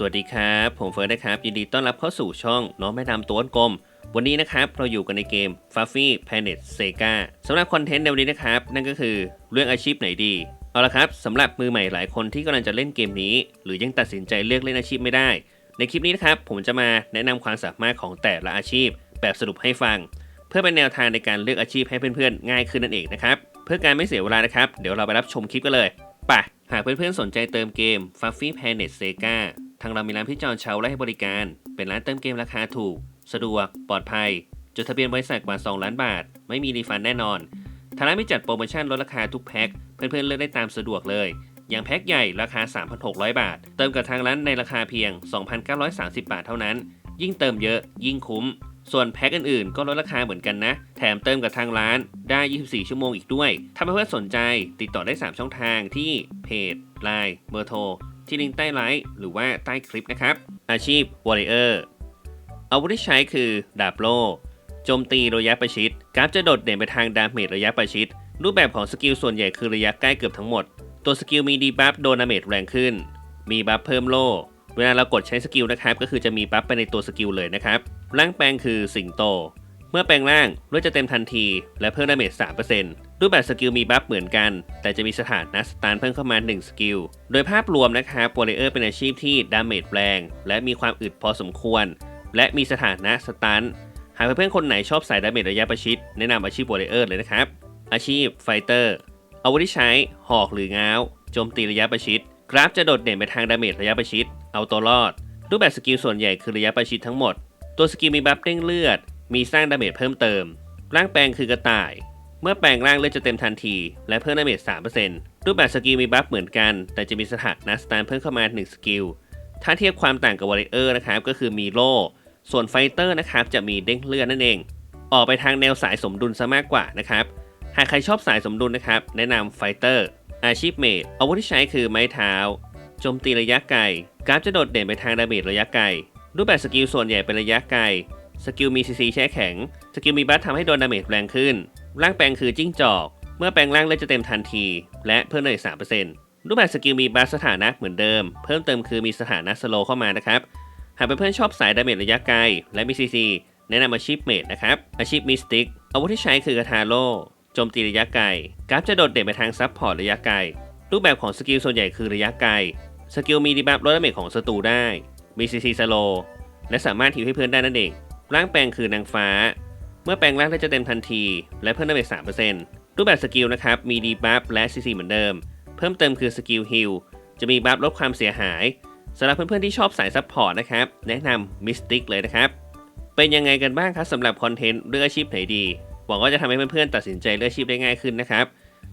สวัสดีครับ ผมเฟิร์สนะครับ ยินดีต้อนรับเข้าสู่ช่องน้องแม่ดำตัวกลม วันนี้นะครับ เราอยู่กันในเกม f u f f y Planet Sega สำหรับคอนเทนต์ในวันนี้นะครับ นั่นก็คือเรื่องอาชีพไหนดี เอาละครับสำหรับมือใหม่หลายคนที่กำลังจะเล่นเกมนี้ หรือยังตัดสินใจเลือกเล่นอาชีพไม่ได้ ในคลิปนี้นะครับผมจะมาแนะนำความสามารถของแต่ละอาชีพ แบบสรุปให้ฟัง เพื่อเป็นแนวทางในการเลือกอาชีพให้เพื่อนๆง่ายขึ้นนั่นเองนะครับเพื่อการไม่เสียเวลานะครับเดี๋ยวเราไปรับชมคลิปกันเลยไปหากเพื่อนๆสนใจเติมเกม f u f f y Planet Sega ทางเรามีร้านพี่จอนเชาและให้บริการ เป็นร้านเติมเกมราคาถูก สะดวก ปลอดภัย จดทะเบียนบริษัทกว่า 2 ล้านบาท ไม่มีรีฟันแน่นอน ทางร้านมีจัดโปรโมชั่นลดราคาทุกแพ็ค เพื่อนๆเลือกได้ตามสะดวกเลย อย่างแพ็คใหญ่ราคา 3,600 บาท เติมกับทางร้านในราคาเพียง 2,930 บาทเท่านั้น ยิ่งเติมเยอะยิ่งคุ้ม ส่วนแพ็คอื่นๆ ก็ลดราคาเหมือนกันนะ แถมเติมกับทางร้านได้ 24 ชั่วโมงอีกด้วย ถ้าเพื่อนๆสนใจติดต่อได้ 3 ช่องทางที่เพจ Line เบอร์โทร ที่ลิงก์ใต้ไลฟ์หรือว่าใต้คลิปนะครับ อาชีพ Warrior อาวุธที่ใช้คือดาบโล่โจมตีระยะประชิดกราฟจะโดดเด่นไปทางดาเมจระยะประชิด รูปแบบของสกิลส่วนใหญ่คือระยะใกล้เกือบทั้งหมด ตัวสกิลมีดีบัฟโดนาเมจแรงขึ้น มีบัฟเพิ่มโล่เวลาเรากดใช้สกิลนะครับ ก็คือจะมีบัฟไปในตัวสกิลเลยนะครับร่างแปลงคือสิงโต เมื่อแปลงร่างเลือดจะเต็มทันที และเพิ่มดาเมจ3%รูปแบบสกิลมีบัฟเหมือนกัน แต่จะมีสถานะสตาร์เพิ่มเข้ามา 1 สกิล โดยภาพรวมนะครับวอลเลเยอร์เป็นอาชีพที่ดาเมจแรง และมีความอึดพอสมควร และมีสถานะสตันหากเพื่อนๆคนไหนชอบสายดาเมจระยะประชิด แนะนำอาชีพวอลเลเยอร์เลยนะครับ อาชีพไฟเตอร์อาวุธที่ใช้หอกหรือง้าวโจมตีระยะประชิด กราฟจะโดดเด่นไปทางดาเมจระยะประชิด เอาตัวรอด รูปแบบสกิลส่วนใหญ่คือระยะประชิดทั้งหมด ตัวสกิลมีบัฟเด้งเลือด มีสร้างดาเมจเพิ่มเติม ร่างแปลงคือกระต่าย เมื่อแปลงร่างเลือดจะเต็มทันที และเพิ่มดาเมจ3%รูปแบบสกิลมีบัฟเหมือนกัน แต่จะมีสถานะสตาร์เพิ่มเข้ามา 1 สกิล ถ้าเทียบความต่างกับวอริเออร์นะครับก็คือมีโล่ส่วนไฟเตอร์นะครับจะมีเด้งเลือดนั่นเอง ออกไปทางแนวสายสมดุลซะมากกว่านะครับ หากใครชอบสายสมดุลนะครับ แนะนำไฟเตอร์ อาชีพเมดอาวุธที่ใช้คือไม้เท้า โจมตีระยะไกล กราฟจะโดดเด่นไปทางดาเมจระยะไกล รูปแบบสกิลส่วนใหญ่เป็นระยะไกล สกิลมีซีซีแช่แข็ง สกิลมีบัฟทำให้โดนดาเมจแรงขึ้น ร่างแปลงคือจิ้งจอก เมื่อแปลงร่างเลือดจะเต็มทันที และเพิ่มเลย3%รูปแบบสกิลมีบัฟสถานะเหมือนเดิม เพิ่มเติมคือมีสถานะสโลเข้ามานะครับ หากเป็นเพื่อนชอบสายดาเมจระยะไกล และมีซีซีแนะนำอาชีพเมดนะครับ อาชีพมิสติก อาวุธที่ใช้คือกระทาโล่โจมตีระยะไกล กราฟจะโดดเด่นไปทางซับพอร์ตระยะไกล รูปแบบของสกิลส่วนใหญ่คือระยะไกล สกิลมีดีบัฟลดดาเมจของศัตรูได้ มีซีซีสโลและสามารถฮิวให้เพื่อนได้นั่นเอง ร่างแปลงคือนางฟ้า เมื่อแปลงร่างได้จะเต็มทันที และเพิ่มดาเมจ3%รูปแบบสกิลนะครับ มีดีบัฟและซีซีเหมือนเดิม เพิ่มเติมคือสกิลฮิลจะมีบัฟลดความเสียหายสำหรับเพื่อนๆที่ชอบสายซัพพอร์ตนะครับ แนะนำมิสติกเลยนะครับ เป็นยังไงกันบ้างครับสำหรับคอนเทนต์เลือกอาชีพไหนดี หวังว่าจะทำให้เพื่อนๆตัดสินใจเลือกอาชีพได้ง่ายขึ้นนะครับ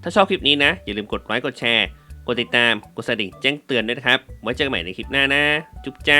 ถ้าชอบคลิปนี้นะ อย่าลืมกดไลค์กดแชร์ กดติดตาม กดกระดิ่งแจ้งเตือนด้วยนะครับ ไว้เจอกันใหม่ในคลิปหน้านะ จุ๊บจ้า